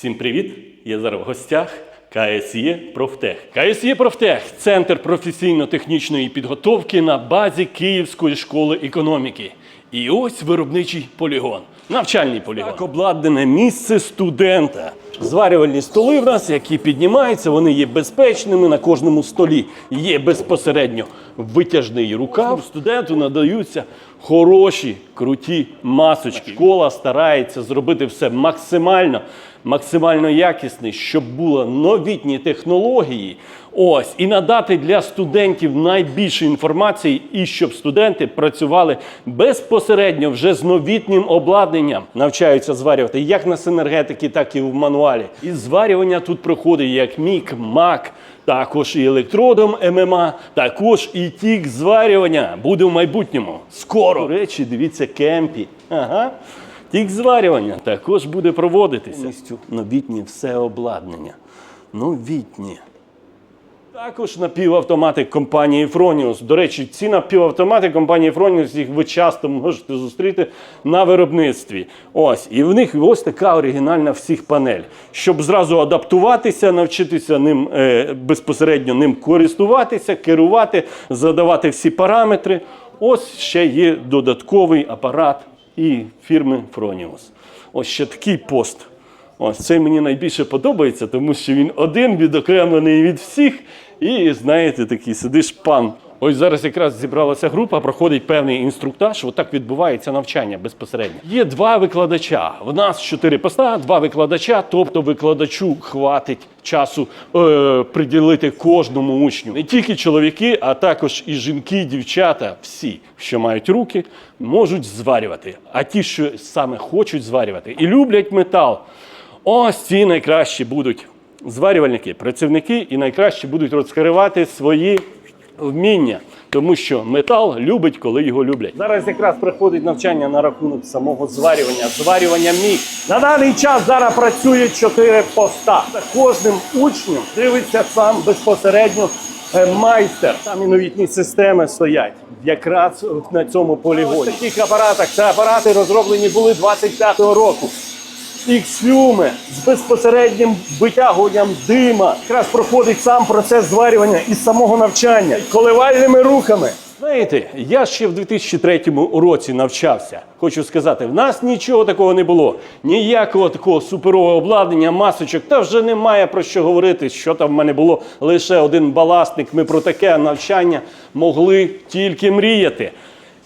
Всім привіт! Я зараз в гостях КСЄ Профтех. КСЄ Профтех центр професійно-технічної підготовки на базі Київської школи економіки. І ось виробничий полігон, навчальний полігон. Так обладнане місце студента. Зварювальні столи в нас, які піднімаються, вони є безпечними. На кожному столі є безпосередньо витяжний рукав. Студенту надаються хороші, круті масочки. Школа старається зробити все максимально, максимально якісне, щоб були новітні технології. Ось і надати для студентів найбільше інформації, і щоб студенти працювали безпосередньо вже з новітнім обладнанням, навчаються зварювати як на синергетики, так і в мануалі. І зварювання тут проходить як мік, мак, також і електродом ММА, також і тік зварювання буде в майбутньому. Скоро. До речі, дивіться кемпі. Ага. Тік зварювання також буде проводитися. Повністю Новітнє все обладнання. Новітнє. Також напівавтомати компанії Fronius. До речі, ці напівавтомати компанії Fronius, їх ви часто можете зустріти на виробництві. Ось, і в них ось така оригінальна всіх панель. Щоб зразу адаптуватися, навчитися ним е, безпосередньо ним користуватися, керувати, задавати всі параметри. Ось ще є додатковий апарат і фірми Фроніус. Ось ще такий пост. Ось цей мені найбільше подобається, тому що він один відокремлений від всіх. І знаєте, такий сидиш пан. Ось зараз якраз зібралася група, проходить певний інструктаж. Отак відбувається навчання безпосередньо. Є два викладача. В нас чотири поста, два викладача. Тобто викладачу хватить часу е, приділити кожному учню. Не тільки чоловіки, а також і жінки, дівчата, всі, що мають руки, можуть зварювати. А ті, що саме хочуть зварювати і люблять метал. Ось ці найкращі будуть зварювальники, працівники, і найкраще будуть розкривати свої вміння, тому що метал любить, коли його люблять. Зараз якраз приходить навчання на рахунок самого зварювання, зварювання міг. На даний час зараз працює чотири поста. За кожним учнем дивиться сам безпосередньо е, майстер. Там і новітні системи стоять. Якраз на цьому полігоні. В таких апаратах це апарати розроблені були 25-го року. Іксфюми з безпосереднім витягуванням дима. Якраз проходить сам процес зварювання із самого навчання коливальними рухами. Знаєте, я ще в 2003 році навчався. Хочу сказати, в нас нічого такого не було. Ніякого такого суперового обладнання, масочок. Та вже немає про що говорити. Що там в мене було лише один баласник. Ми про таке навчання могли тільки мріяти.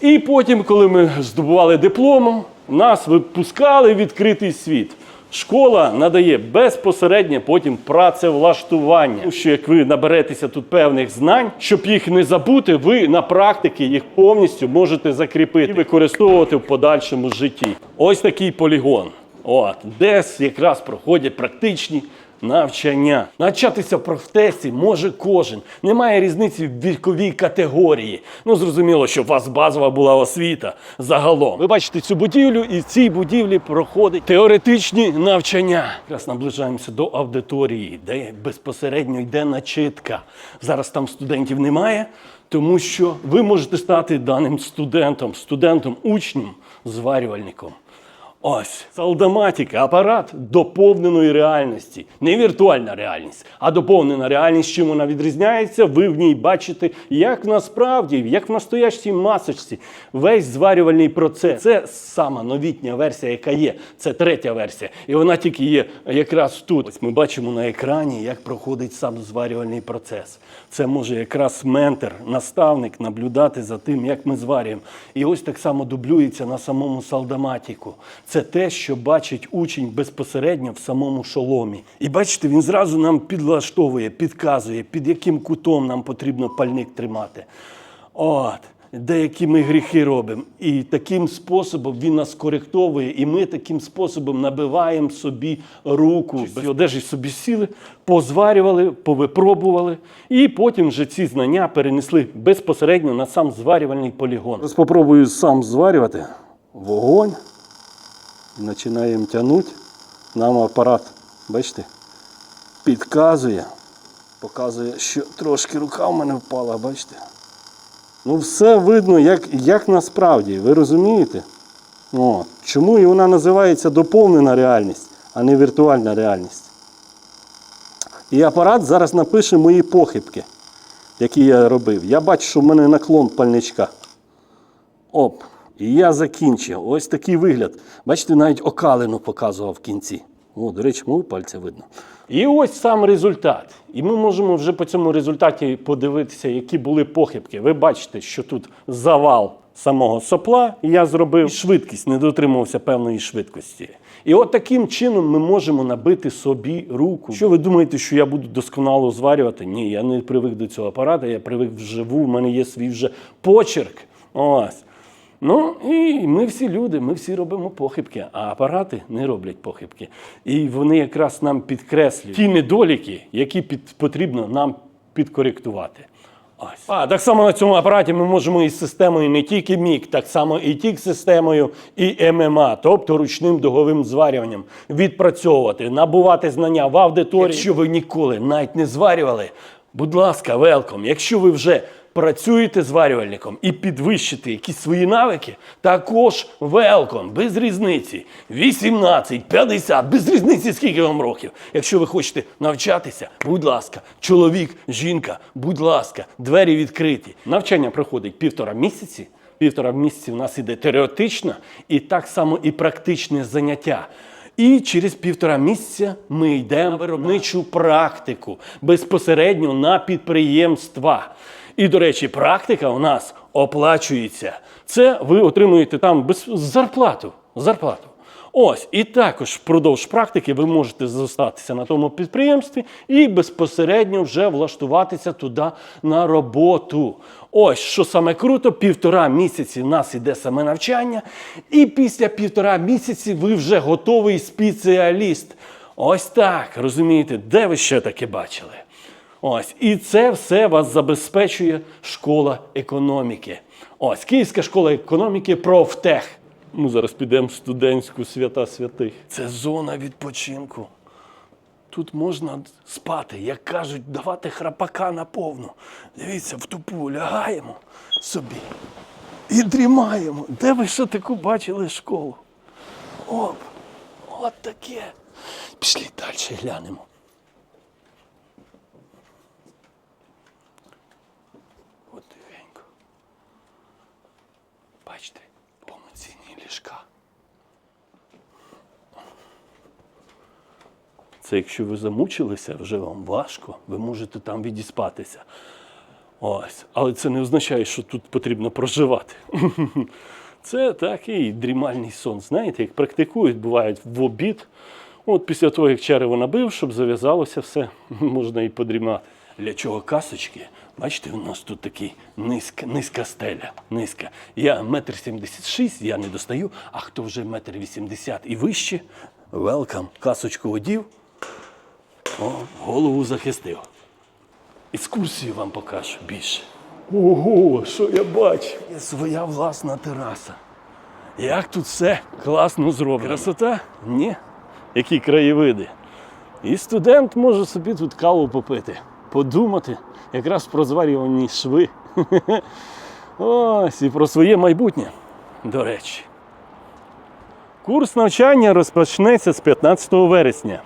І потім, коли ми здобували дипломом, нас випускали в відкритий світ. Школа надає безпосереднє потім працевлаштування. Що як ви наберетеся тут певних знань, щоб їх не забути, ви на практиці їх повністю можете закріпити і використовувати в подальшому житті. Ось такий полігон. От, Десь якраз проходять практичні навчання. Навчатися профтесі може кожен. Немає різниці в віковій категорії. Ну, зрозуміло, що у вас базова була освіта загалом. Ви бачите цю будівлю, і в цій будівлі проходять теоретичні навчання. Якраз наближаємося до аудиторії, де безпосередньо йде начитка. Зараз там студентів немає. Тому що ви можете стати даним студентом, студентом, учнем, зварювальником. Ось салдаматика, апарат доповненої реальності. Не віртуальна реальність, а доповнена реальність. Чим вона відрізняється, ви в ній бачите, як насправді, як в настоящій масочці, весь зварювальний процес. Це сама новітня версія, яка є. Це третя версія. І вона тільки є якраз тут. Ось ми бачимо на екрані, як проходить сам зварювальний процес. Це може якраз ментор, наставник наблюдати за тим, як ми зварюємо. І ось так само дублюється на самому салдаматіку. Це те, що бачить учень безпосередньо в самому шоломі. І бачите, він зразу нам підлаштовує, підказує, під яким кутом нам потрібно пальник тримати. От. Деякі ми гріхи робимо. І таким способом він нас коректовує, і ми таким способом набиваємо собі руку. Без одежі собі сіли, позварювали, повипробували, і потім вже ці знання перенесли безпосередньо на сам зварювальний полігон. Зараз спробую сам зварювати. Вогонь. Починаємо тягнути. Нам апарат, бачите, підказує. Показує, що трошки рука в мене впала, бачите? Ну, все видно, як, як насправді, ви розумієте? О, чому і вона називається доповнена реальність, а не віртуальна реальність. І апарат зараз напише мої похибки, які я робив. Я бачу, що в мене наклон пальничка. Оп. І я закінчив. Ось такий вигляд. Бачите, навіть окалину показував в кінці. О, до речі, мого пальця видно. І ось сам результат. І ми можемо вже по цьому результаті подивитися, які були похибки. Ви бачите, що тут завал самого сопла і я зробив. Швидкість, не дотримувався певної швидкості. І от таким чином ми можемо набити собі руку. Що ви думаєте, що я буду досконало зварювати? Ні, я не привик до цього апарата, я привик вживу, в мене є свій вже почерк. Ось. Ну і ми всі люди, ми всі робимо похибки, а апарати не роблять похибки. І вони якраз нам підкреслюють ті недоліки, які під, потрібно нам підкоректувати. Ось. А так само на цьому апараті ми можемо із системою не тільки мік, так само і тік системою, і ММА, тобто ручним дуговим зварюванням, відпрацьовувати, набувати знання в аудиторії. Якщо ви ніколи навіть не зварювали, будь ласка, велком. Якщо ви вже працюєте зварювальником і підвищите якісь свої навики, також велком, без різниці. 18, 50, без різниці, скільки вам років. Якщо ви хочете навчатися, будь ласка, чоловік, жінка, будь ласка, двері відкриті. Навчання проходить півтора місяці. Півтора місяці в нас іде теоретичне і так само і практичне заняття. І через півтора місяця ми йдемо виробничу практику безпосередньо на підприємства. І, до речі, практика у нас оплачується. Це ви отримуєте там без зарплату. зарплату. Ось, і також впродовж практики ви можете зостатися на тому підприємстві і безпосередньо вже влаштуватися туди на роботу. Ось що саме круто, півтора місяці в нас іде саме навчання, і після півтора місяці ви вже готовий спеціаліст. Ось так, розумієте, де ви ще таке бачили? Ось, і це все вас забезпечує школа економіки. Ось, Київська школа економіки профтех. Ми зараз підемо в студентську свята святих. Це зона відпочинку. Тут можна спати, як кажуть, давати храпака на повну. Дивіться, в тупу лягаємо собі і дрімаємо. Де ви що таку бачили школу? Оп, от таке. Пішли далі глянемо. От тихенько. Бачите, повноцінні ліжка. Це якщо ви замучилися, вже вам важко, ви можете там відіспатися. Ось. Але це не означає, що тут потрібно проживати. Це такий дрімальний сон. Знаєте, як практикують, бувають в обід. От після того, як черево набив, щоб зав'язалося все, можна і подрімати. Для чого касочки? Бачите, у нас тут такий низька, низька стеля. Низька. Я метр сімдесят шість, я не достаю, а хто вже метр вісімдесят і вище, велкам, касочку одів, о, голову захистив. Екскурсію вам покажу більше. Ого, що я бачу? Є своя власна тераса. Як тут все класно зроблено. Красота? Ні. Які краєвиди. І студент може собі тут каву попити, подумати якраз про зварювані шви. Ось і про своє майбутнє. До речі. Курс навчання розпочнеться з 15 вересня.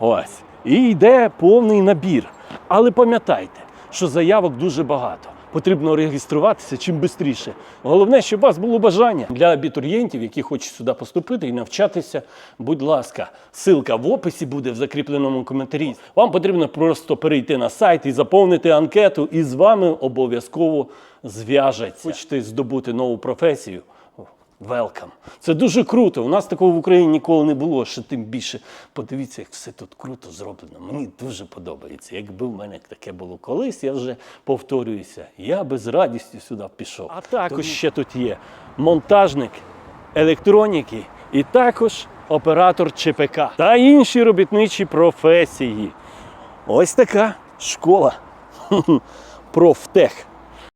Ось. І йде повний набір. Але пам'ятайте, що заявок дуже багато. Потрібно реєструватися чим швидше. Головне, щоб у вас було бажання для абітурієнтів, які хочуть сюди поступити і навчатися. Будь ласка, ссылка в описі буде в закріпленому коментарі. Вам потрібно просто перейти на сайт і заповнити анкету, і з вами обов'язково зв'яжеться. Хочете здобути нову професію? Welcome. Це дуже круто. У нас такого в Україні ніколи не було. Ще тим більше подивіться, як все тут круто зроблено. Мені дуже подобається. Якби в мене таке було колись, я вже повторююся, я би з радістю сюди пішов. А також ще тут є монтажник електроніки і також оператор ЧПК та інші робітничі професії. Ось така школа. Профтех.